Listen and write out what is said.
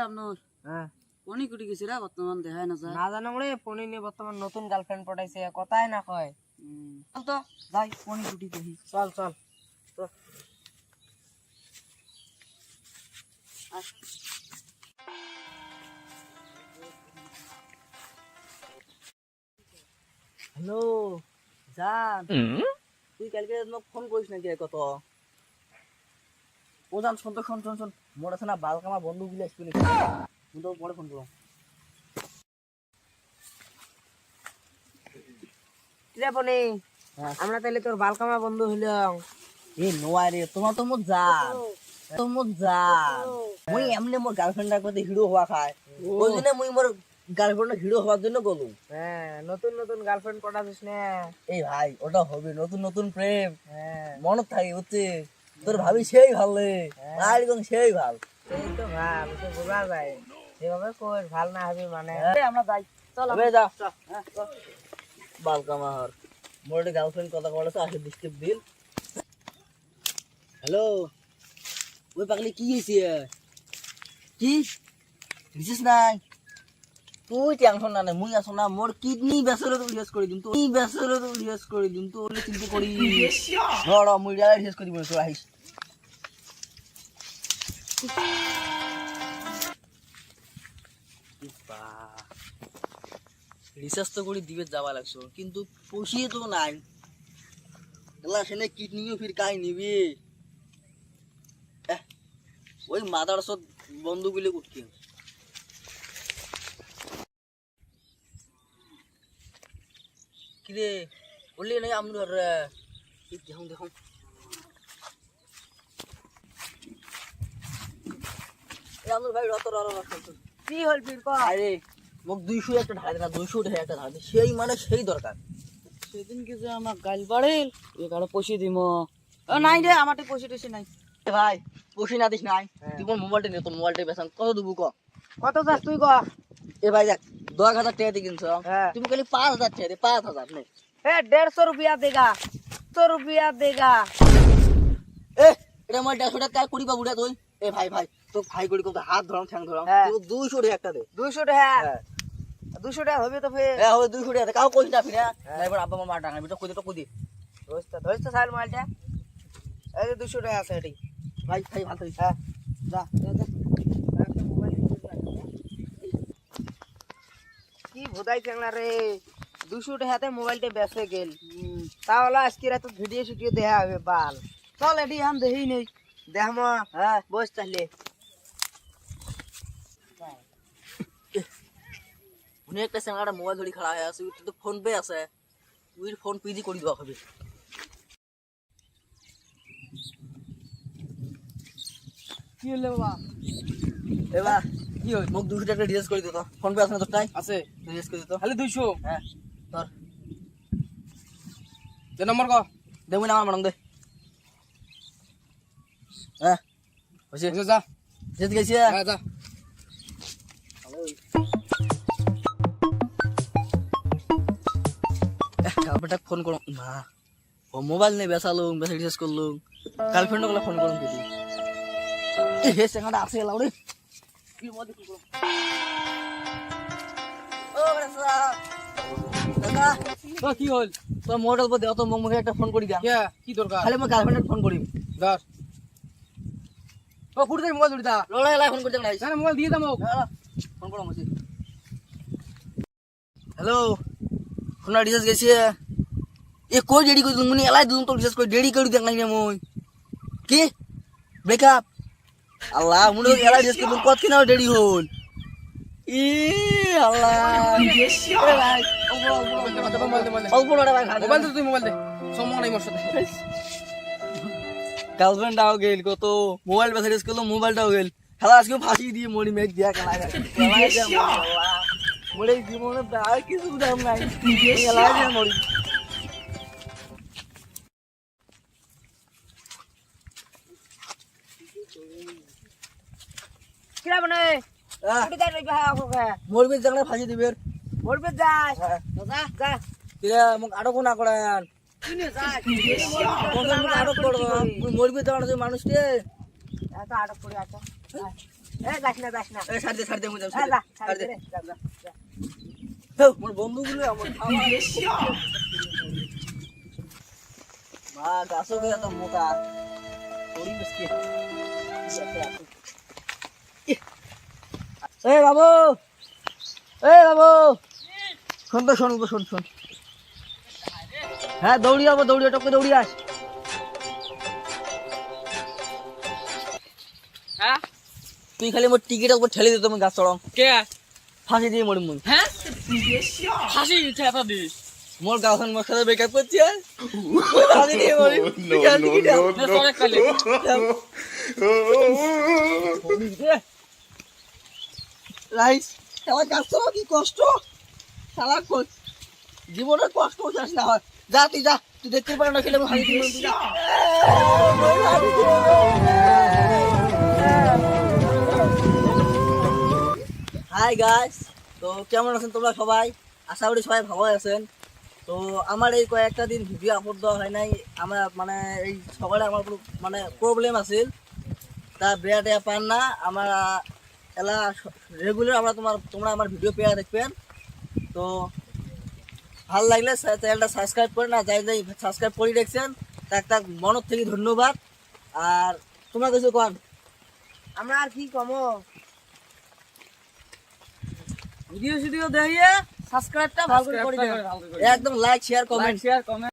আপনার? হ্যাঁ। কুটি গেছে রে বর্তমান দেখায় না যায় না জানো রে পনি নিয়ে বর্তমান নতুন গার্লফ্রেন্ড পটাইছে কথাই না কয়। চল তো যাই কোনি কুটি দেখি। চল চল। হ্যালো জান। তুই কালকে মোক ফোন করিস নাকি কত ও জান শোন তো শোন শোন শোন। মোর আছে না বালকামা বন্ধু গুলো আসবে তুই তো পরে ফোন করো পনি। আমরা তাহলে তোর বালকামা বন্ধু হইলাম। এ নোয়া রে তোমার তো মোর জান। তো মোর জান। মুই এমনি মোর গার্লফ্রেন্ডের কথা হিরো হওয়া খায় ওই জন্য মুই মোর গার্লফ্রেন্ড হিরো হওয়ার জন্য গলু হ্যাঁ নতুন নতুন গার্লফ্রেন্ড পটাছিস না এই ভাই ওটা হবে নতুন নতুন প্রেম। হ্যাঁ। মনত থাকে বুঝছি তোর ভাবি সেই ভালো রে। একদম সেই ভালো। সেই তো ভালো তো বোঝা যায় সেভাবে কই ভালো না হবে মানে। আমরা যাই। চল যা। মোর গার্লফ্রেন্ড কথা বলেছে আসে ডিস্টার্ব দিল হ্যালো? ওই পাগলি কি হয়েছে কি? বিশেষ নাই? তুই টেনশন না, মুই আছো না মোর কিডনি বেসরে তো রিহার্স করে দিম তো এই বেসরে তো রিহার্স করে দিম তো ওলে করি ধর মুই করি বলে তোর আহিস রিসার্চ তো করে দিবে যাওয়া লাগছো কিন্তু পুষিয়ে তো নাই। এলা সেনে কিডনিও ফির কাই নিবি। ওই মাদার সব বন্ধুগুলো উঠকি কিরে? বললি নাই দেখুন দেখুন এই ভাই রত রত রত কি হল আরে মোক দুইশো একটা না দুইশো একটা সেই মানে সেই দরকার। সেদিন কি যে আমার গাল বাড়িল? এ কারও পয়সা দিম। ও নাই রে আমার পয়সা টয়সা নাই। ভাই পয়সা না দিস নাই। তুই মোর মোবাইলটা নে তোর মোবাইলটা বেসান কত দেবো ক? কত যাস তুই ক? এ ভাই দেখ দশ হাজার টাকা দিয়ে কিনছো? হ্যাঁ। তুমি খালি পাঁচ হাজার টাকা দিয়ে পাঁচ হাজার নে। এ দেড়শো রুপিয়া দেগা তো রুপিয়া দেগা এ এটা আমার দেড়শো টাকা কুড়ি পাবো রে তুই? এ ভাই ভাই তো ভাই কুড়ি কত হাত ধরাম ঠ্যাং ধরাম। হ্যাঁ। দুইশো টাকা একটা দে। দুইশো টাকা? হ্যাঁ। দুইশো টাকা হবে তো ফে হ্যাঁ হবে দুইশো টাকা কাউ কইস না ফিরে এবার আব্বা মা টাকা বিটা কই তো কই ধরছে ধরছে সাইল মালটা। এই দুইশো টাকা আছে এটি। ভাই ভাই ভালো হ্যাঁ। যা যা। ভোদাই চাংলা রে। দুশো টাকাতে মোবাইলটা বেসে গেল। তাহলে আজকে রাত ভিডিও শুটিও দেখা হবে বাল। চল এটি আম দেহি নেই। দেখাম হ্যাঁ বস তাহলে। উনি একটা স্যাংলাটা মোবাইল ধরে খাড়া হয়ে আছে তো ফোন পে আছে। তুই ফোন পে দি করে দিবা হবে। কি হলো বাবা? এবার কি হই মোক দুশো টাকা রিচার্জ করে দিত ফোন পে আছে না তোর টাই আছে। রিচার্জ করে দিত খালি দুইশো। হ্যাঁ তোর যে নম্বর ক। দেবো না আমার ম্যাডাম দে। হ্যাঁ হয়েছে যা। যেতে গেছি। হ্যাঁ যা। কালপেটা ফোন করো না ও মোবাইল নেই বেসালো বেসা রিচার্জ করল গার্লফ্রেন্ডগুলো ফোন করুন দিদি হে সেখানে আছে এলাও রে কি মজা কি করো ও বেসা দাদা কি হল? তোর মোবাইল উপর দেও তো একটা ফোন করি দিয়া। কে? কি দরকার? খালি মই গার্লফ্রেন্ডের ফোন করিম। ধর ও ফুটে মোবাইল ধরিতা লড়াই লাই ফোন করতে না না মোবাইল দিয়ে দাম ফোন করো মুছি হ্যালো ফোন রিচার্জ গেছি। এ কই দেরি করে মুনি এলাই দিলাম তো রিচার্জ করে দেরি করে দেখ নাই মই। কি? ব্রেকআপ আল্লাহ মুনি এলাই রিচার্জ করে কত কিনা ই আল্লাহ। নটা ভাই মোবাইল তুই মোবাইল দে। সময় নাই মোর গার্লফ্রেন্ডটাও গেল কত মোবাইল বেসা করল মোবাইলটাও গেল। খেলা আজকে ফাঁসি দিয়ে মরি মেঘ দিয়া খেলা মরে। জীবনে আর কিছু দাম নাই। মরি। কিরা বনে উঠে যাই ভাই ওকে মরবি জানলে ফাঁসি দিবে মরবে যাস হ্যাঁ। যা যা কিরা মোক আটক না করেন শুনে যাস তো মানুষ এত করে আছে এ যাস না যাস না এই ছাড় দে ছাড় দে যাও, হ্যাঁ, ছাড় দে, যা যা। মোর বন্ধুগুলো আমার মা গাছও মোটা থোড়ি মুশকিল এ বাবু! এ বাবু! শোন তো শোন শোন শোন। হ্যাঁ দৌড়ি যাব দৌড়ি টপকে দৌড়ি আস হ্যাঁ? তুই খালি মোর টিকিটের উপর ঠেলে দিত আমি গাছ চড়াও। কে? ফাঁসি দিয়ে মরি হ্যাঁ? হাসি ঠেপা দিস মোর গাছন মোর সাথে ব্রেকআপ করছি আর ফাঁসি দিয়ে মরি। রাইস খেলা। কাজ তো কি কষ্ট? খেলা জীবনের কষ্ট চাস না হয়। যা তুই যা তুই দেখতে পারে না খেলে আমি হারিয়ে। হাই গাইস তো কেমন আছেন তোমরা সবাই? আশা করি সবাই ভালো আছেন। তো আমার এই কয়েকটা দিন ভিডিও আপলোড দেওয়া হয় নাই। আমার মানে এই সকালে আমার কোনো মানে প্রবলেম আছিল। তা বেয়া টেয়া পান না। আমার এলা রেগুলার আমরা তোমার তোমরা আমার ভিডিও পেয়ে দেখবেন। তো ভালো লাগলে চ্যানেলটা সাবস্ক্রাইব করে না যাই যাই সাবস্ক্রাইব করে দেখছেন। তাক তাক মনের থেকে ধন্যবাদ। আর তোমরা কিছু কন? আমরা আর কি কমো? ভিডিও ভিডিও দেখিয়ে সাবস্ক্রাইবটা ভালো করে করে দেবেন একদম like share comment share comment